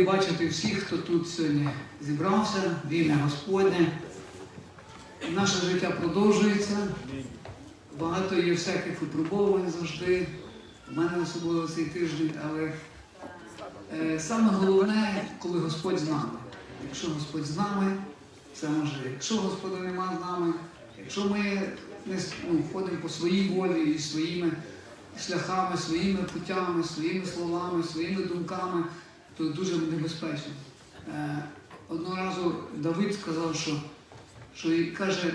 радий бачити всіх, хто тут сьогодні зібрався, в ім'я Господнє. Наше життя продовжується. Багато є всяких випробувань завжди. У мене особливо цей тиждень, але е, саме головне, коли Господь з нами. Якщо Господь з нами, це можливо. Якщо Господа нема з нами, якщо ми не ну, ходимо по своїй волі і своїми шляхами, своїми путями, своїми словами, своїми думками, то дуже небезпечно. Е, Одного разу Давид сказав, що, що каже,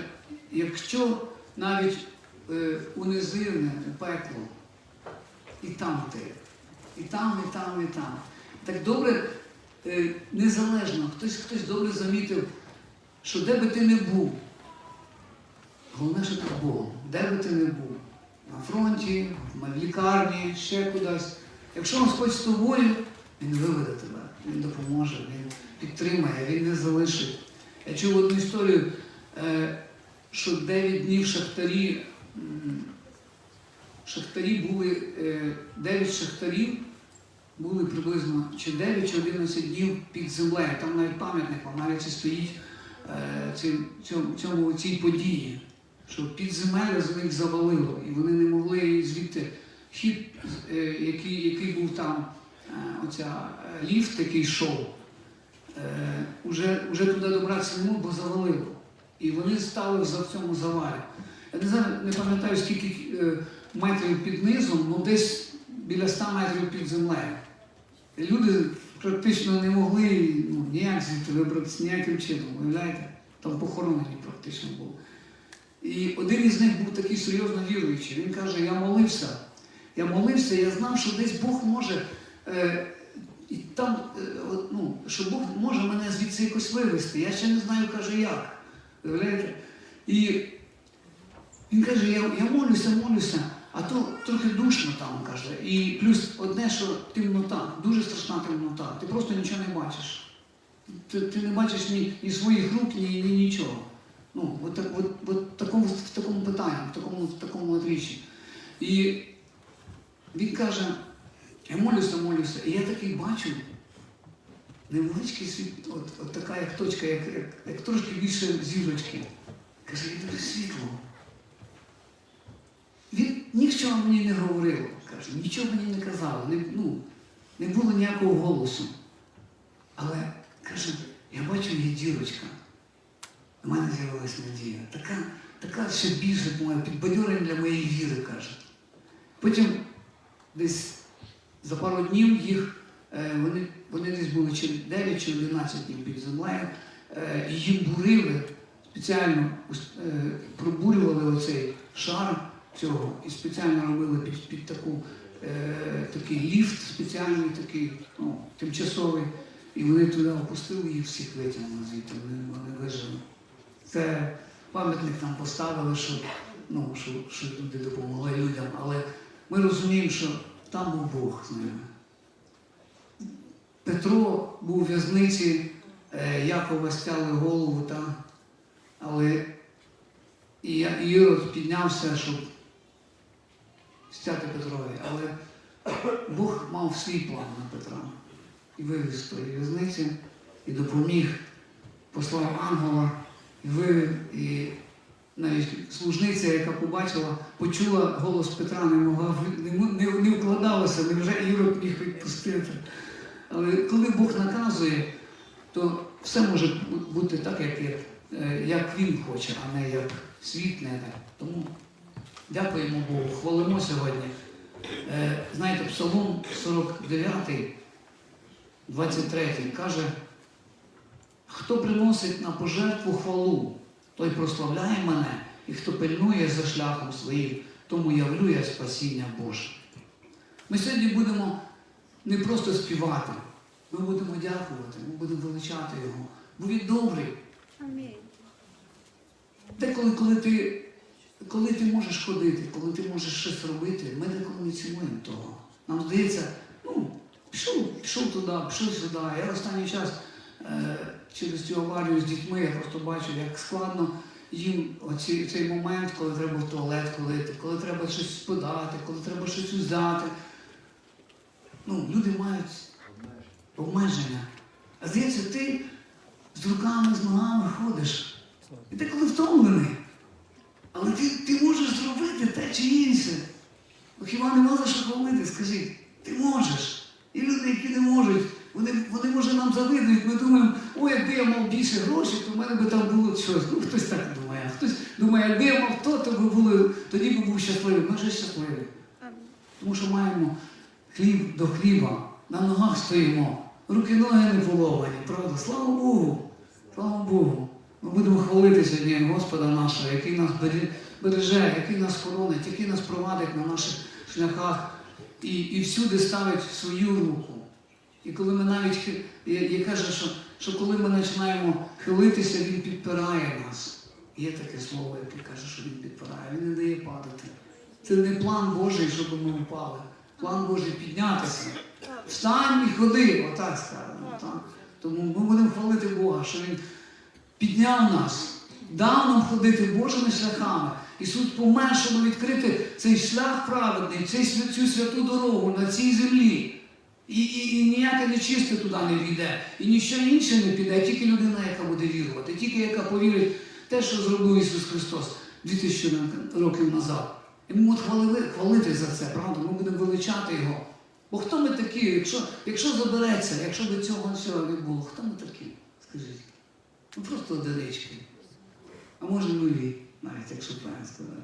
якщо навіть е, унизивне пекло, і там ти, і там, і там, і там. Так добре, е, незалежно, хтось, хтось добре замітив, що де би ти не був, головне, що ти Богом, де би ти не був, на фронті, в лікарні, ще кудись. Якщо Господь з тобою, Він виведе тебе, Він допоможе, Він підтримає, Він не залишить. Я чув одну історію, е, що 9 днів шахтарі, шахтарі були, е, 9 шахтарів були приблизно чи 9 чи 11 днів під землею. Там навіть пам'ятник Америці стоїть е, цьому, цьому, цій події, що підземелля з них завалило, і вони не могли звідти хід, е, який, який був там, е, оця е, ліфт, який йшов, е, уже, уже туди добратися не мог, бо завалило. І вони стали за цьому завалі. Я не знаю, не пам'ятаю, скільки е, метрів під низом, ну десь біля 100 метрів під землею. І люди практично не могли ну, ніяк звідти вибратися ніяким чином, уявляєте? Там похоронені практично були. І один із них був такий серйозно віруючий. Він каже: я молився, я молився, я знав, що десь Бог може. Е, і там, е, ну, що Бог може мене звідси якось вивести. Я ще не знаю, каже, як. Уявляєте? І він каже, я, я молюся, молюся, а то трохи душно там, каже. І плюс одне, що темнота, дуже страшна темнота. Ти просто нічого не бачиш. Ти, ти не бачиш ні, ні своїх рук, ні, ні нічого. Ну, от, так- от, от такому, в такому питанні, в такому, в такому отріччі. І він каже, я молюся, молюся, і я такий бачу невеличкий світ, от, от така як точка, як, як, як трошки більше зірочки. Каже, я дуже світло. Він нічого мені не говорив, каже, нічого мені не казав, не, ну, не було ніякого голосу. Але каже, я бачу, є дірочка. У мене з'явилася надія. Така, така ще більше моя підбадьорення для моєї віри, каже. Потім десь за пару днів їх, е, вони, вони десь були чи 9 чи 11 днів під землею, їм бурили, спеціально е, пробурювали оцей шар цього і спеціально робили під, під таку, е, такий ліфт спеціальний, такий, ну, тимчасовий. І вони туди опустили їх всіх витягнули звідти, вони, вони вижили. Це пам'ятник нам поставили, що, ну, що, що люди допомогли людям, але ми розуміємо, що там був Бог з ними. Петро був у в'язниці, е, Якова стяли голову, та, але Ірод піднявся, щоб стяти Петрові. Але Бог мав свій план на Петра і вивіз з тої в'язниці, і допоміг, послав ангела, і вивів, і навіть служниця, яка побачила, почула голос Петра, не могла не, не, вкладалася, невже Ірод міг відпустити. Але коли Бог наказує, то все може бути так, як, як, е, як він хоче, а не як світ не. Тому дякуємо Богу, хвалимо сьогодні. Е, Знаєте, Псалом 49, 23 каже, хто приносить на пожертву хвалу, той прославляє мене, і хто пильнує за шляхом своїм, тому явлю я спасіння Боже. Ми сьогодні будемо не просто співати, ми будемо дякувати, ми будемо величати Його, бо Він добрий. Амінь. Деколи, коли ти, коли ти можеш ходити, коли ти можеш щось робити, ми деколи не цінуємо того. Нам здається, ну, пішов, пішов туди, пішов сюди. Я останній час е, через цю аварію з дітьми я просто бачу, як складно їм оці, цей момент, коли треба в туалет ходити, коли треба щось подати, коли треба щось взяти. Ну, люди мають обмеження. А здається, ти з руками, з ногами ходиш. І ти коли втомлений. Але ти, ти можеш зробити те чи інше. Ну, хіба нема за що хвалити, скажіть, ти можеш. І люди, які не можуть, вони, вони може нам завидують, ми думаємо, ой, якби я мав більше грошей, то в мене би там було щось. Ну, хтось так думає, а хтось думає, якби я мав то, то би було, тоді би був щасливий. Ми вже щасливі. Тому що маємо хліб до хліба, на ногах стоїмо, руки ноги не половані, правда? Слава Богу! Слава Богу! Ми будемо хвалити сьогодні Господа нашого, який нас береже, який нас хоронить, який нас провадить на наших шляхах і, і всюди ставить свою руку. І коли ми навіть я, я кажу, що, що коли ми починаємо хилитися, він підпирає нас. Є таке слово, яке каже, що він підпирає, він не дає падати. Це не план Божий, щоб ми впали. План Божий піднятися. Встань і ходи, отак скажемо. Так? Тому ми будемо хвалити Бога, що Він підняв нас, дав нам ходити Божими шляхами. Ісус помер, щоб відкрити цей шлях праведний, цю святу дорогу на цій землі. І, і, і ніяке нечисте туди не війде, і ніщо інше не піде, тільки людина, яка буде вірувати, тільки яка повірить те, що зробив Ісус Христос 2000 років назад. І ми будемо хвалити, за це, правда? Ми будемо величати Його. Бо хто ми такі, якщо, якщо забереться, якщо до цього всього не було, хто ми такі? Скажіть. Ну просто одинички. А може нулі, навіть якщо правильно сказати.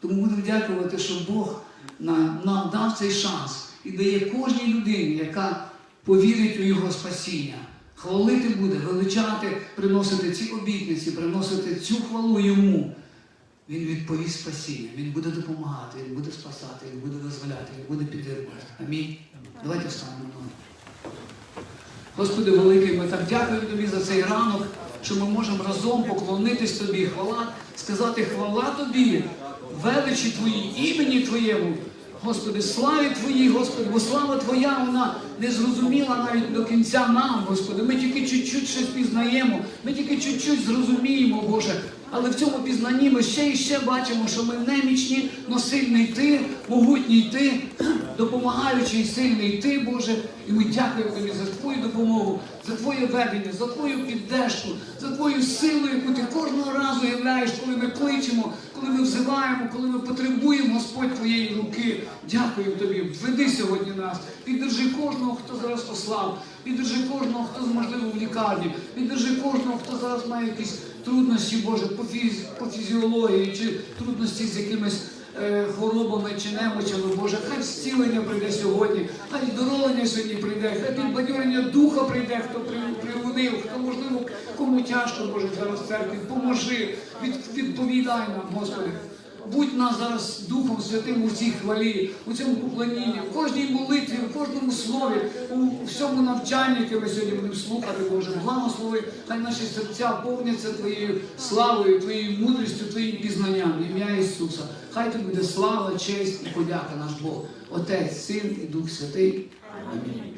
Тому будемо дякувати, що Бог на- нам дав цей шанс і дає кожній людині, яка повірить у Його спасіння. Хвалити буде, величати, приносити ці обітниці, приносити цю хвалу йому. Він відповість спасіння, він буде допомагати, він буде спасати, він буде визволяти, він буде підтримувати. Амінь. Давайте встанемо. Господи великий, ми так дякуємо Тобі за цей ранок, що ми можемо разом поклонитись Тобі, хвала, сказати хвала Тобі, величі Твоїй, імені Твоєму. Господи, славі Твоїй, Господи, бо слава Твоя, вона не зрозуміла навіть до кінця нам, Господи. Ми тільки чуть-чуть щось пізнаємо, ми тільки чуть-чуть зрозуміємо, Боже. Але в цьому пізнанні ми ще і ще бачимо, що ми немічні, но сильний Ти, могутній Ти, допомагаючий сильний Ти, Боже. І ми дякуємо Тобі за Твою допомогу, за Твоє ведення, за Твою піддержку, за Твою силу, яку Ти кожного разу являєш, коли ми кличемо, коли ми взиваємо, коли ми потребуємо, Господь Твоєї руки. Дякуємо Тобі. Веди сьогодні нас. Піддержи кожного, хто зараз послав. Піддержи кожного, хто можливо в лікарні. Піддержи кожного, хто зараз має якісь труднощі, Боже, по, фіз, по фізіології чи трудності з якимись е, хворобами чи немочами, Боже, хай зцілення прийде сьогодні, хай здоровлення сьогодні прийде, хай підбадьорення духа прийде, хто при- хто можливо кому тяжко, Боже, зараз церкві, поможи, від, відповідай нам, Господи. Будь нас зараз Духом Святим у цій хвалі, у цьому поклонінні, в кожній молитві, в кожному слові, у всьому навчанні, яке ми сьогодні будемо слухати, Боже, благослови, хай наші серця повняться Твоєю славою, Твоєю мудрістю, Твоїм пізнанням, ім'я Ісуса. Хай тобі буде слава, честь і подяка наш Бог, Отець, Син і Дух Святий. Амінь.